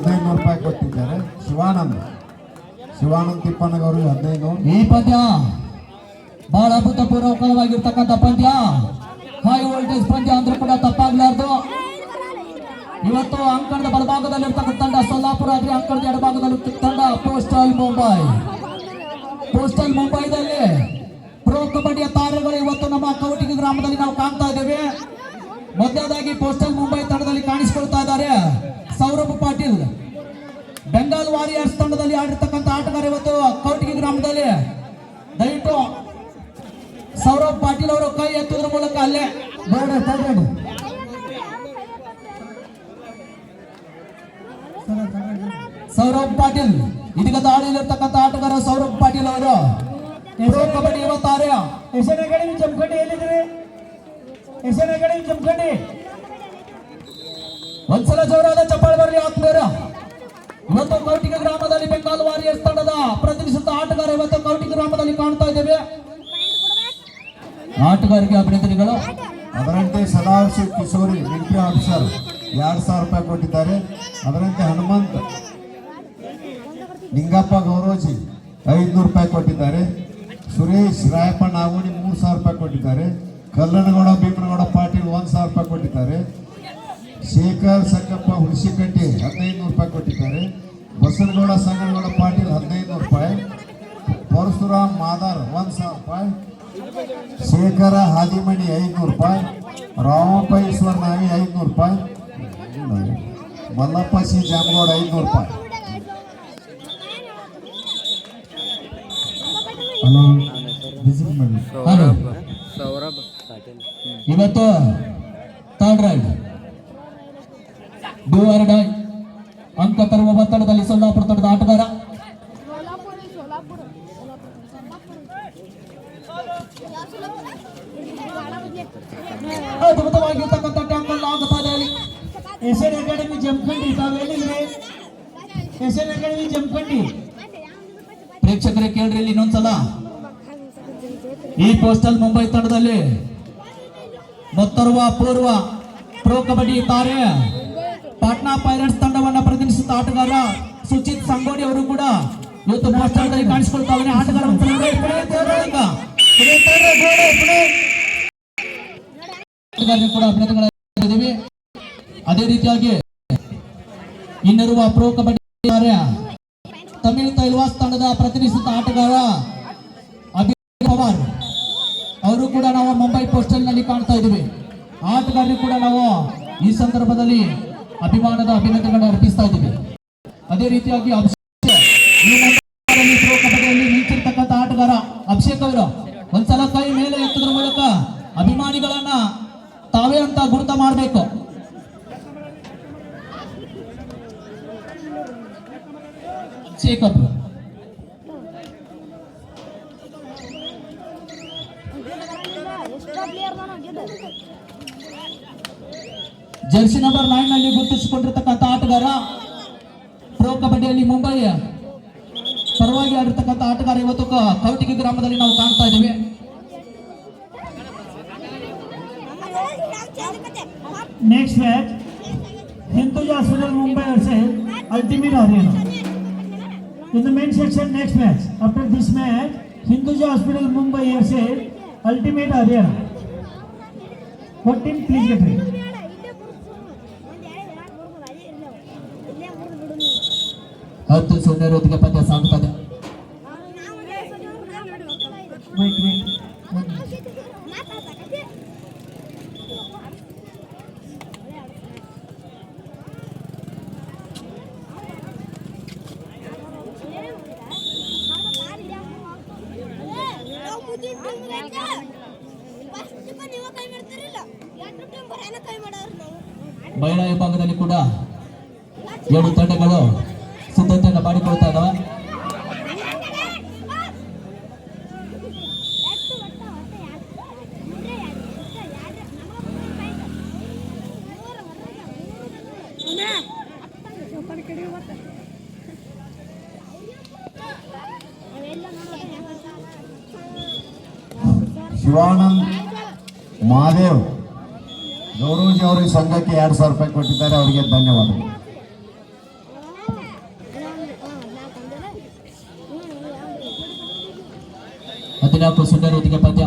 ಹದಿನೈದು ರೂಪಾಯಿ ಕೊಟ್ಟಿದ್ದಾರೆ. ಶಿವಾನಂದ್. ಶಿವಾನಂದ್ ತಿಪ್ಪಣ್ಣಗ್ ಅವ್ರಿಗೆ ಹದಿನೈದು. ಈ ಪದ್ಯ ಬಹಳ ಅಭೂತಪೂರ್ವಕವಾಗಿರ್ತಕ್ಕಂಥ ಪಂದ್ಯ. ಹೈ ವೋಲ್ಟೇಜ್ ಪಂದ್ಯ ಅಂದ್ರೂ ಕೂಡ ತಪ್ಪಾಗ್ಲಾರ್ದು. ಇವತ್ತು ಅಂಕಣದ ಬಲಭಾಗದಲ್ಲಿರ್ತಕ್ಕಂಥ ತಂಡ ಸೊಲ್ಲಾಪುರ ಆದ್ರೆ ಅಂಕಣದ ಎಡಭಾಗದಲ್ಲಿ ತಂಡ ಪೋಸ್ಟಲ್ ಮುಂಬೈ ಪೋಸ್ಟಲ್ ಮುಂಬೈದಲ್ಲಿ ಪ್ರೋ ಕಬಡ್ಡಿಯ ತಾರೆಗಳು ಇವತ್ತು ನಮ್ಮ ಕವಟಿಗೆ ಗ್ರಾಮದಲ್ಲಿ ನಾವು ಕಾಣ್ತಾ ಇದ್ದೇವೆ. ಮೊದಲದಾಗಿ ಪೋಸ್ಟಲ್ ಮುಂಬೈ ತಂಡದಲ್ಲಿ ಕಾಣಿಸಿಕೊಳ್ತಾ ಇದ್ದಾರೆ. ಸೌರಭ್ ಪಾಟೀಲ್. ಬೆಂಗಾಲ್ ವಾರಿಯರ್ಸ್ ತಂಡದಲ್ಲಿ ಆಡಿರ್ತಕ್ಕಂಥ ಆಟಗಾರ ಇವತ್ತು ಕೌಟಿಗಿ ಗ್ರಾಮದಲ್ಲಿ. ದಯವಿಟ್ಟು ಸೌರಭ್ ಪಾಟೀಲ್ ಅವರು ಕೈ ಎತ್ತುವುದರ ಮೂಲಕ ಅಲ್ಲೇ ಬೇಡ ಸೌರಭ್ ಪಾಟೀಲ್, ಇದೀಗ ದಾಳಿಯಲ್ಲಿರ್ತಕ್ಕಂಥ ಆಟಗಾರ ಸೌರಭ್ ಪಾಟೀಲ್ ಅವರು. ಪ್ರೋ ಕಬಡ್ಡಿ ಇವತ್ತಾರೆ ಎಸ್ಎನ್ ಅಕಾಡೆಮಿ ಜಮಖಂಡಿ ಎಲ್ಲಿದ್ದೀರಿ? ಎಸ್ಎನ್ ಅಕಾಡೆಮಿ ಜಮಖಂಡಿ ಒಂದ್ಸಲ ಜೋರಾದ ಚಪ್ಪಾಳೆ ಬರಲಿ, ಆತ್ಮೀಯರ. ಇವತ್ತು ಕೌಟಿಕ ಗ್ರಾಮದಲ್ಲಿ ಬೆಂಗಾಲ್ ವಾರಿಯರ್ಸ್ ತಂಡದ ಪ್ರತಿನಿಧಿಸುತ್ತ ಆಟಗಾರ ಇವತ್ತು ಕೌಟಿಕ ಗ್ರಾಮದಲ್ಲಿ ಕಾಣ್ತಾ ಇದ್ದೇವೆ. ಆಟಗಾರಿಕೆ ಅಭಿನಂದನೆಗಳು. ಅದರಂತೆ ಸದಾಶಿವ್ ಕಿಶೋರಿ ಮಿಲಿಟರಿ ಆಫೀಸರ್ ಎರಡು ಸಾವಿರ ರೂಪಾಯಿ ಕೊಟ್ಟಿದ್ದಾರೆ. ಅದರಂತೆ ಹನುಮಂತ್, ನಿಂಗಪ್ಪ ಗೌರವಜಿ ಐದುನೂರು ರೂಪಾಯಿ ಕೊಟ್ಟಿದ್ದಾರೆ. ಸುರೇಶ್ ರಾಯಪ್ಪ ನಾಗೋಣಿ ಮೂರು ಸಾವಿರ ರೂಪಾಯಿ ಕೊಟ್ಟಿದ್ದಾರೆ. ಕಲ್ಲನಗೌಡ, ಭೀಮನಗೌಡ ಪಾಟೀಲ್ ಒಂದು ಸಾವಿರ ರೂಪಾಯಿ ಕೊಟ್ಟಿದ್ದಾರೆ. ಶೇಖರ್ ಸಂಗಪ್ಪ ಹುಣಸಿಕಟ್ಟಿ ಹದಿನೈದು ನೂರು ರೂಪಾಯಿ ಕೊಟ್ಟಿದ್ದಾರೆ. ಬಸನಗೌಡ ಸಂಗನಗೌಡ ಪಾಟೀಲ್ ಹದಿನೈದು ನೂರು ರೂಪಾಯಿ. ಪರಶುರಾಮ್ ಮಾದಾರ್ ಒಂದು ಸಾವಿರ ರೂಪಾಯಿ. ಶೇಖರ ಹಾದಿಮಣಿ ಐದುನೂರು ರೂಪಾಯಿ. ರಾಮಪ್ಪ ಈಶ್ವರ್ ನಾವಿ ಐದುನೂರು ರೂಪಾಯಿ. ಮಲ್ಲಪ್ಪ ಸಿ ಜಾಮಗೌಡ ಐದುನೂರು ರೂಪಾಯಿ. ಹಲೋ ಇವತ್ತು ಥರ್ಡ್ ರೈಡ್ ಡುವರ್ ಅಂತ ಅಂಕ ತರುವ ಒತ್ತಡದಲ್ಲಿ ಸೊಲ್ಲಾಪುರ ತಂಡದ ಆಟಗಾರ. ಅದ್ಭುತವಾಗಿರ್ತಕ್ಕಂಥ ಟ್ಯಾಂಕಲ್ ಆಗುತ್ತಾ ಇದೆ ಎಸ್ ಎನ್ ಅಕಾಡೆಮಿ ಜಮಖಂಡಿ ತಾವೆಲ್ಲಿದ್ರೆ ಎಸ್ ಅಕಾಡೆಮಿ ಜಮಖಂಡಿ. ಪ್ರೇಕ್ಷಕರೇ ಕೇಳ್ರಿ ಇನ್ನೊಂದ್ಸಲ. ಈ ಪೋಸ್ಟಲ್ ಮುಂಬೈ ತಂಡದಲ್ಲಿ ಮತ್ತರ್ವ ಪೂರ್ವ ಪ್ರೊ ಕಬಡ್ಡಿ ತಾರೆ. ಪಾಟ್ನಾ ಪೈರಟ್ಸ್ ತಂಡವನ್ನ ಪ್ರತಿನಿಧಿಸುತ್ತ ಆಟಗಾರ ಸುಚಿತ್ ಸಂಗೋಡಿ ಅವರು ಕೂಡ ಇವತ್ತು ಪೋಸ್ಟರ್ದಲ್ಲಿ ಕಾಣಿಸಿಕೊಳ್ತಾವೆ ಆಟಗಾರ ಆಟಗಾರರಿಗೆ ಕೂಡ ಅದೇ ರೀತಿಯಾಗಿ ಇನ್ನಿರುವ ಪ್ರೋ ಕಬಡ್ಡಿ ತಮಿಳು ತೈಲ್ವಾಸ್ ತಂಡದ ಪ್ರತಿನಿಧಿಸುತ್ತ ಆಟಗಾರ ಪವಾರ್ ಅವರು ಕೂಡ ನಾವು ಮುಂಬೈ ಪೋಸ್ಟಲ್ನಲ್ಲಿ ಕಾಣ್ತಾ ಇದ್ದೀವಿ. ಆಟಗಾರರು ಕೂಡ ನಾವು ಈ ಸಂದರ್ಭದಲ್ಲಿ ಅಭಿಮಾನದ ಅಭಿನಂದನೆಗಳನ್ನು ಅರ್ಪಿಸ್ತಾ ಇದ್ದೀವಿ. ಅದೇ ರೀತಿಯಾಗಿ ನಿಂತಿರ್ತಕ್ಕಂಥ ಆಟಗಾರ ಅಭಿಷೇಕ್ ಅವರು ಒಂದ್ಸಲ ಕೈ ಮೇಲೆ ಎತ್ತದ್ರ ಮೂಲಕ ಅಭಿಮಾನಿಗಳನ್ನ ತಾವೇ ಅಂತ ಗುರುತ ಮಾಡಬೇಕು. ಅಭಿಷೇಕ್ ಅವರು. ಜರ್ಸಿ ನಂಬರ್ ನೈನ್ ನಲ್ಲಿ ಗುರುತಿಸಿಕೊಂಡಿರ್ತಕ್ಕಂಥ ಆಟಗಾರ ಪ್ರೊ ಕಬಡ್ಡಿಯಲ್ಲಿ ಮುಂಬೈ ಪರವಾಗಿ ಆಡಿರ್ತಕ್ಕಂಥ ಆಟಗಾರ ಇವತ್ತು ಕ- ಕವಟಿಗಿ ಗ್ರಾಮದಲ್ಲಿ ನಾವು ಕಾಣ್ತಾ ಇದ್ದೀವಿ next match Hinduja hospital Mumbai versus ultimate Haryana in the main section next match after this match hinduja hospital mumbai versus ultimate haryana what team please get ready ಎರಡು ಸೊನ್ನೆ ಬರೇನ ಕೈ ಮಾಡೋರು ನಾವು ಮಹಿಳಾ ವಿಭಾಗದಲ್ಲಿ ಕೂಡ ಎರಡು ತಂಡಗಳು ಸಿದ್ಧತೆಯನ್ನು ಮಾಡಿಕೊಳ್ತಾ ಇದ್ದಾವೆ ಶಿವಾನಂದ್ ಮಹಾದೇವ್, ಗೌರವಜಿ ಅವರಿಗೆ ಸಂಘಕ್ಕೆ ಎರಡು ಸಾವಿರ ರೂಪಾಯಿ ಕೊಟ್ಟಿದ್ದಾರೆ, ಅವರಿಗೆ ಧನ್ಯವಾದಗಳು. जिला प्रसंगर उदिक पद्य।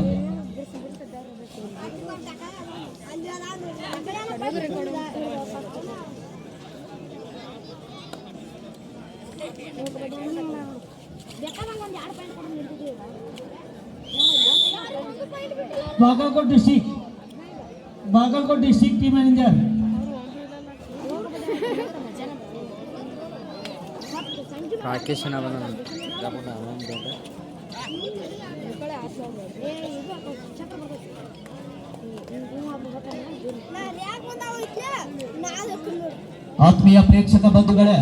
Bagalkot district Bagalkot district team manager Rakesh नाम है ಆತ್ಮೀಯ ಪ್ರೇಕ್ಷಕ ಬಂಧುಗಳೇ,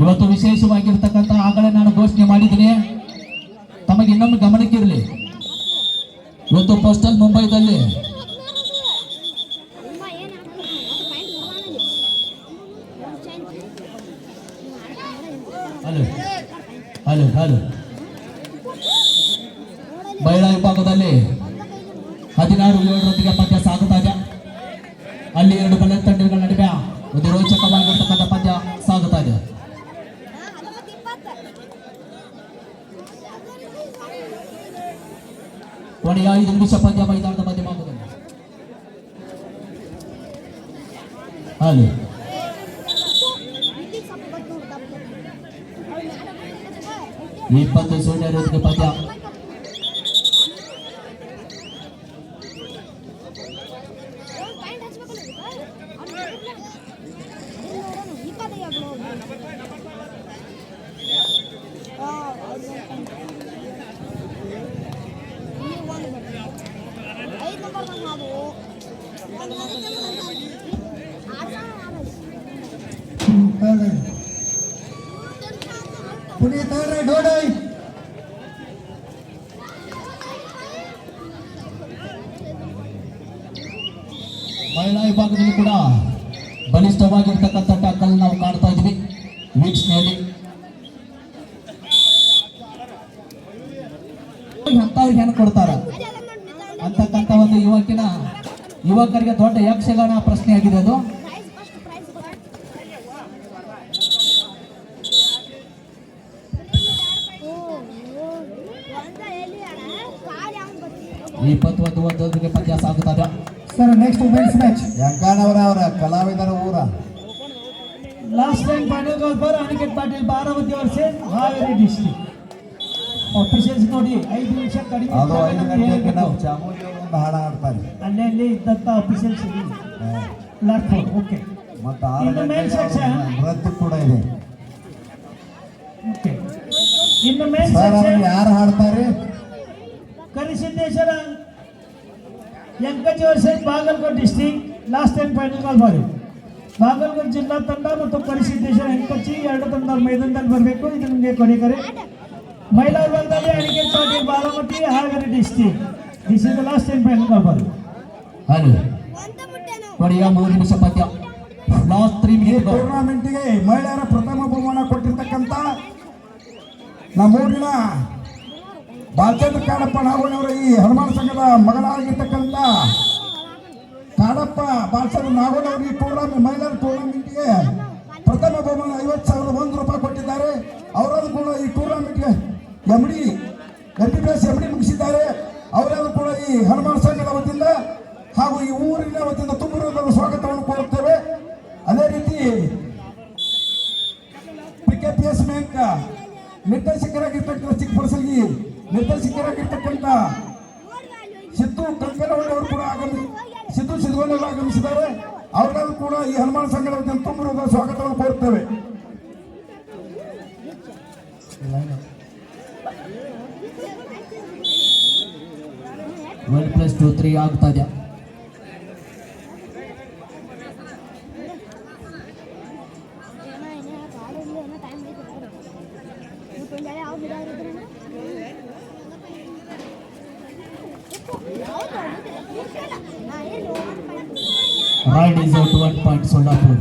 ಇವತ್ತು ವಿಶೇಷವಾಗಿರ್ತಕ್ಕಂಥ ಆಗಲೇ ನಾನು ಘೋಷಣೆ ಮಾಡಿದ್ದೀನಿ. ತಮಗೆ ಇನ್ನೊಮ್ಮೆ ಗಮನಕ್ಕಿರಲಿ ಇವತ್ತು ಪೋಸ್ಟಲ್ ಮುಂಬೈದಲ್ಲಿ ಅಮ್ಮ ಏನು ಹಲೋ ಹಲೋ ಹಲೋ ಮಹಿಳಾ ವಿಭಾಗದಲ್ಲಿ ಹದಿನಾರು ಏಳರೊಂದಿಗೆ ಪಂದ್ಯ ಸಾಗುತ್ತಾ ಇದೆ. ಅಲ್ಲಿ ಎರಡು ಬಲ ತಂಡಗಳ ನಡುವೆ ಒಂದು ರೋಚಕವಾಗಿರ್ತಕ್ಕಂಥ ಪಂದ್ಯ ಸಾಗುತ್ತಾ ಇದೆ. ಕೊನೆಯ ಐದು ನಿಮಿಷ ಪಂದ್ಯ ಮೈದಾನದ ಮಧ್ಯಭಾಗದಲ್ಲಿ ಹಲೋ. ಇಪ್ಪತ್ತು ಸೊನ್ನೆ ರೊಂದಿಗೆ ಪಂದ್ಯ. ಮಹಿಳಾ ವಿಭಾಗದಲ್ಲಿ ಕೂಡ ಬಲಿಷ್ಠವಾಗಿರ್ತಕ್ಕಂಥ ಟ್ಯಾಕಲ್ ನಾವು ಕಾಣ್ತಾ ಇದ್ವಿ. ವೀಕ್ಷಣೆಯಲ್ಲಿ. ಅಂತವ್ರಿಗೆ ಹೆಣ್ಣು ಕೊಡ್ತಾರ. ಅಂತಕ್ಕಂಥ ಒಂದು ಯುವಕಿನ, ಯುವಕರಿಗೆ ದೊಡ್ಡ ಯಕ್ಷಗಾನ ಪ್ರಶ್ನೆ ಆಗಿದೆ ಅದು. next ನೆಕ್ಸ್ಟ್ ವುಮೆನ್ಸ್ ಮ್ಯಾಚ್ ಯಂಕಾಣವರ ಅವರ ಕಲಾವಿದರ ಊರ लास्ट टाइम फाइनल कॉल पर अनिकेत पाटील बारामती वर्षे हावेरी डिस्ट्रिक्ट ऑफिशियल्ಸ್ ನೋಡಿ 5 ನಿಮಿಷ ಕಡಿಮೆ ಅದು 5 ಗಂಟೆಗೆ ನಾವು ಚಾಮುಂಡಿ ಒಂದು last time okay ಅಲ್ಲಿ ಇದ್ದಂತ ಆಫೀಷಿಯಲ್ಸ್ ಲಾರ್ಡ್ ಓಕೆ ಮತ್ತೆ 6 ಮೇನ್ ಸೆಕ್ಷನ್ ನೃತ್ಯ ಕೂಡ ಇದೆ ಓಕೆ ಇನ್ನು ಮೇನ್ ಸೆಕ್ಷನ್ ಯಾರು ಹಾಡ್ತಾರೆ Karisiddheshwar ಎಂಕಜಿ versus Bagalkot district last time final call ಮಾಡಿ. ಬಾಗಲಕೋಟ್ ಜಿಲ್ಲಾ ತಂಡ ಮತ್ತು ಪರಿಸಿದ್ದೇಶ್ವರ ಎಂಕಚ್ಚಿ ಎರಡು ತಂಡ ಮೈದಾನದಲ್ಲಿ ಬರಬೇಕು. ಇದು ನಿಮಗೆ ಕೊನೆ ಕರೆ. ಮಹಿಳಾ ವಿಭಾಗದಲ್ಲಿ ಅಡಿಕೆ Patil Balamati Haveri district this is the last time final call ಮಾಡಿ. ಹಲೋ ಕೊನೆಯ ಮೂರು ನಿಮಿಷ ಪದ್ಯ. ಲಾಸ್ಟ್ ತ್ರೀ ಮಿನಿಟ್ ಟೂರ್ನಾಮೆಂಟ್ಗೆ ಮಹಿಳೆಯರ ಪ್ರಥಮ ಬಹುಮಾನ ಕೊಟ್ಟಿರ್ತಕ್ಕಂಥ ನಮ್ಮೂರಿನ ಬಾಲಚಂದ್ರ ಕಾಡಪ್ಪ ನಾಗೋಣಿಯವರ ಈ ಹನುಮಾನ ಸಂಘದ ಮಗನಾಗಿರ್ತಕ್ಕಂಥ ಕಾಡಪ್ಪ, ಬಾಲಚಂದ್ರ ನಾಗೋಣಿಯವರು ಈ ಟೂರ್ನಾಮೆಂಟ್ ಮಹಿಳೆಯರ ಟೂರ್ನಾಮೆಂಟ್ಗೆ ಪ್ರಥಮ ಬಹುಮಾನ ಐವತ್ತು ಸಾವಿರದ ಒಂದು ರೂಪಾಯಿ ಕೊಟ್ಟಿದ್ದಾರೆ. ಅವರದು ಕೂಡ ಈ ಟೂರ್ನಾಮೆಂಟ್ಗೆ M D M B B S M D ಮುಗಿಸಿದ್ದಾರೆ. ಅವರದು ಕೂಡ ಈ ಹನುಮಾನ ಸಂಘದ ವತಿಯಿಂದ ಹಾಗೂ ಈ ಊರಿನ ವತಿಯಿಂದ ತುಂಬ ಸ್ವಾಗತವನ್ನು ಕೋರುತ್ತೇವೆ. ಅದೇ ರೀತಿ P K P S bank ನಿರ್ದೇಶಕರಾಗಿರ್ತಕ್ಕಂಥ Chikkapadasalgi ನಿರ್ದೇಶಕರಾಗಿರ್ತಕ್ಕಂಥ ಸಿದ್ದು ಕಂಕನಹಳ್ಳಿ ಅವರು ಕೂಡ ಆಗಮಿ ಸಿದ್ದು ಸಿದ್ಧಗಣ್ಣವರು ಆಗಮಿಸಿದ್ದಾರೆ. ಅವರಲ್ಲೂ ಕೂಡ ಈ ಹನುಮಾನ್ ಸಂಘದ ವತಿಯಿಂದ ತುಂಬ ಸ್ವಾಗತವನ್ನು ಕೋರುತ್ತೇವೆ. ಒನ್ ಪ್ಲಸ್ ಟು ತ್ರೀ ಆಗ್ತಾ ಇದೆ. ಏನೋ ಏನೋ ಕಾಲೇಜ್ ಏನೋ time raid is out one point Solapur